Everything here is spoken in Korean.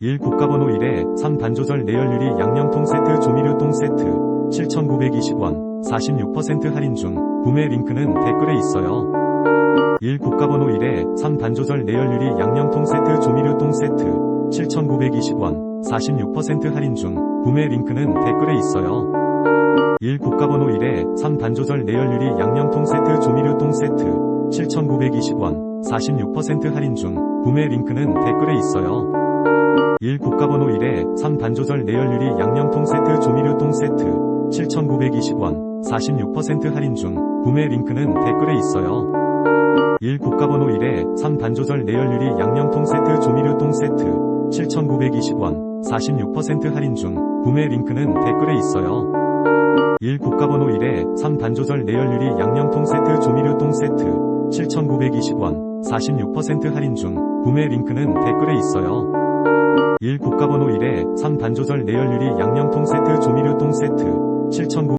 1 국가번호 1에 3 반조절 내열유리 양념통 세트 조미료통 세트 7,920원 46% 할인 중 구매 링크는 댓글에 있어요. 1 국가번호 1에 3 반조절 내열유리 양념통 세트 조미료통 세트 7,920원 46% 할인 중 구매 링크는 댓글에 있어요. 1 국가번호 1에 3 반조절 내열유리 양념통 세트 조미료통 세트 7,920원 46% 할인 중 구매 링크는 댓글에 있어요. 1 국가번호 1에 3 반조절 내열유리 양념통 세트 조미료통 세트 7,920원 46% 할인 중 구매 링크는 댓글에 있어요. 1 국가번호 1에 3 반조절 내열유리 양념통 세트 조미료통 세트 7,920원 46% 할인 중 구매 링크는 댓글에 있어요. 1 국가번호 1에 3 반조절 내열유리 양념통 세트 조미료통 세트 7,920원 46% 할인 중 구매 링크는 댓글에 있어요. 1 국가번호 1에 3 반조절 내열유리 양념통 세트 조미료통 세트 7,900